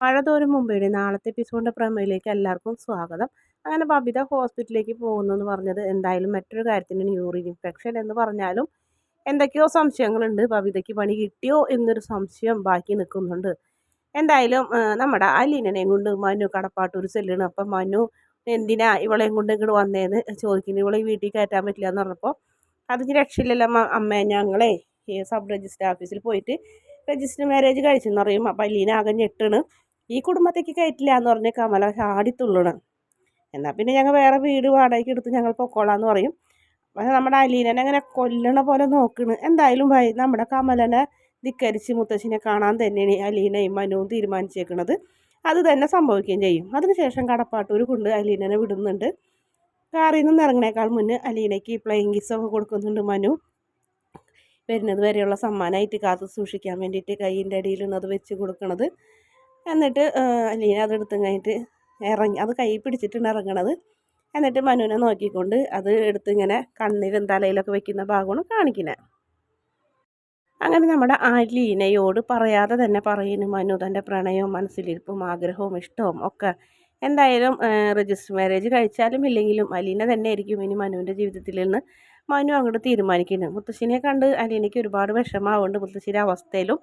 മഴ മുമ്പേടി നാളത്തെ എപ്പിസോഡിന്റെ പ്രമേയിലേക്ക് എല്ലാവർക്കും സ്വാഗതം. അങ്ങനെ ബബിത ഹോസ്പിറ്റലിലേക്ക് പോകുന്നു എന്ന് പറഞ്ഞത് എന്തായാലും മറ്റൊരു കാര്യത്തിന് യൂറിൻ ഇൻഫെക്ഷൻ എന്ന് പറഞ്ഞാലും എന്തൊക്കെയോ സംശയങ്ങളുണ്ട്. ബബിതയ്ക്ക് പണി കിട്ടിയോ എന്നൊരു സംശയം ബാക്കി നിൽക്കുന്നുണ്ട്. എന്തായാലും നമ്മുടെ അലീനനെയും കൊണ്ട് മനു കടപ്പാട്ടൂർ ചെല്ലണം അപ്പം മനു എന്തിനാ ഇവളെയും കൊണ്ട് ഇങ്ങോട്ട് വന്നേന്ന്? ചോദിക്കുന്നു. ഇവളെ വീട്ടിൽ കയറ്റാൻ പറ്റില്ല എന്ന് പറഞ്ഞപ്പോൾ അതിന് രക്ഷയില്ലല്ലോ അമ്മ ഞങ്ങളെ സബ് രജിസ്റ്റർ ഓഫീസിൽ പോയിട്ട് രജിസ്റ്റർ മാരേജ് കഴിച്ചെന്ന് പറയും. അപ്പം അലീന ആകെ ഞെട്ടണ്. ഈ കുടുംബത്തേക്ക് കയറ്റില്ല എന്ന് പറഞ്ഞ് കമല ചാടിത്തുള്ളണം എന്നാൽ പിന്നെ ഞങ്ങൾ വേറെ വീട് വാടകയ്ക്ക് എടുത്ത് ഞങ്ങൾ പൊക്കോളാന്ന് പറയും. പക്ഷെ നമ്മുടെ അലീനനെ അങ്ങനെ കൊല്ലണ പോലെ നോക്കണ്. എന്തായാലും ഭയ നമ്മുടെ കമലനെ ധിക്കരിച്ച് മുത്തശ്ശിനെ കാണാൻ തന്നെയാണ് അലീനയും മനുവും തീരുമാനിച്ചേക്കുന്നത് അത് തന്നെ സംഭവിക്കുകയും ചെയ്യും. അതിനുശേഷം കടപ്പാട്ടൂർ കൊണ്ട് അലീനനെ വിടുന്നുണ്ട്. കാറിൽ നിന്ന് ഇറങ്ങണേക്കാൾ മുന്നേ അലീനയ്ക്ക് പ്ലെയിങ് കിസ്സൊക്കെ കൊടുക്കുന്നുണ്ട് മനു. വരുന്നത് വരെയുള്ള സമ്മാനമായിട്ട് കാത്തു സൂക്ഷിക്കാൻ വേണ്ടിയിട്ട് കൈയിന്റെ അടിയിൽ അത് വെച്ച് കൊടുക്കണത്. എന്നിട്ട് അലീന അതെടുത്തും കഴിഞ്ഞിട്ട് ഇറങ്ങി അത് കൈ പിടിച്ചിട്ടാണ് ഇറങ്ങണത്. എന്നിട്ട് മനുവിനെ നോക്കിക്കൊണ്ട് അത് എടുത്ത് ഇങ്ങനെ കണ്ണിലും തലയിലൊക്കെ വെക്കുന്ന ഭാഗമാണ് കാണിക്കുന്നത് അങ്ങനെ നമ്മുടെ അലീനയോട് പറയാതെ തന്നെ പറയുന്നു മനു തന്റെ പ്രണയവും മനസ്സിലിരിപ്പും ആഗ്രഹവും ഇഷ്ടവും ഒക്കെ എന്തായാലും രജിസ്റ്റർ മാരേജ് കഴിച്ചാലും ഇല്ലെങ്കിലും അലീന തന്നെ ആയിരിക്കും ഇനി മനുവിന്റെ ജീവിതത്തിൽ നിന്ന് മനു അങ്ങോട്ട് തീരുമാനിക്കുന്നത്. മുത്തശ്ശിനെ കണ്ട് അലീനയ്ക്ക് ഒരുപാട് വിഷമമാവുന്നുണ്ട് മുത്തശ്ശിയുടെ അവസ്ഥയിലും.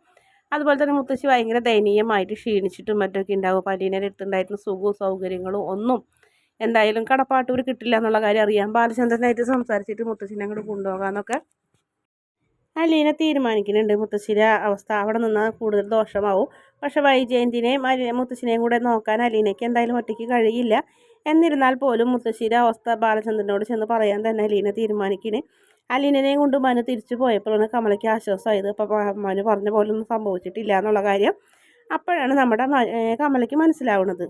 അതുപോലെ തന്നെ മുത്തശ്ശി ഭയങ്കര ദയനീയമായിട്ട് ക്ഷീണിച്ചിട്ടും മറ്റൊക്കെ ഉണ്ടാവും. അപ്പോൾ അലീനയുടെ അടുത്തുണ്ടായിരുന്ന സുഖവും സൗകര്യങ്ങളും ഒന്നും എന്തായാലും കടപ്പാട്ടൂർ കിട്ടില്ല എന്നുള്ള കാര്യം അറിയാം ബാലചന്ദ്രനായിട്ട് സംസാരിച്ചിട്ട് മുത്തശ്ശിനെ അങ്ങോട്ട് കൊണ്ടുപോകാമെന്നൊക്കെ അലീന തീരുമാനിക്കുന്നുണ്ട്. മുത്തശ്ശിയുടെ അവസ്ഥ അവിടെ നിന്നാൽ കൂടുതൽ ദോഷമാവും. പക്ഷെ വൈജയന്തിനെയും മുത്തശ്ശിനെയും കൂടെ നോക്കാൻ അലീനയ്ക്ക് എന്തായാലും ഒറ്റയ്ക്ക് കഴിയില്ല. എന്നിരുന്നാൽ പോലും മുത്തശ്ശിയുടെ അവസ്ഥ ബാലചന്ദ്രനോട് ചെന്ന് പറയാൻ തന്നെ അലീന തീരുമാനിക്കുന്നത് അലീനനെയും കൊണ്ട് മനു തിരിച്ചു പോയപ്പോഴാണ് കമലയ്ക്ക് ആശ്വാസമായത്. അപ്പോൾ മനു പറഞ്ഞ പോലെ ഒന്നും സംഭവിച്ചിട്ടില്ല എന്നുള്ള കാര്യം അപ്പോഴാണ് നമ്മുടെ കമലയ്ക്ക് മനസ്സിലാവുന്നത്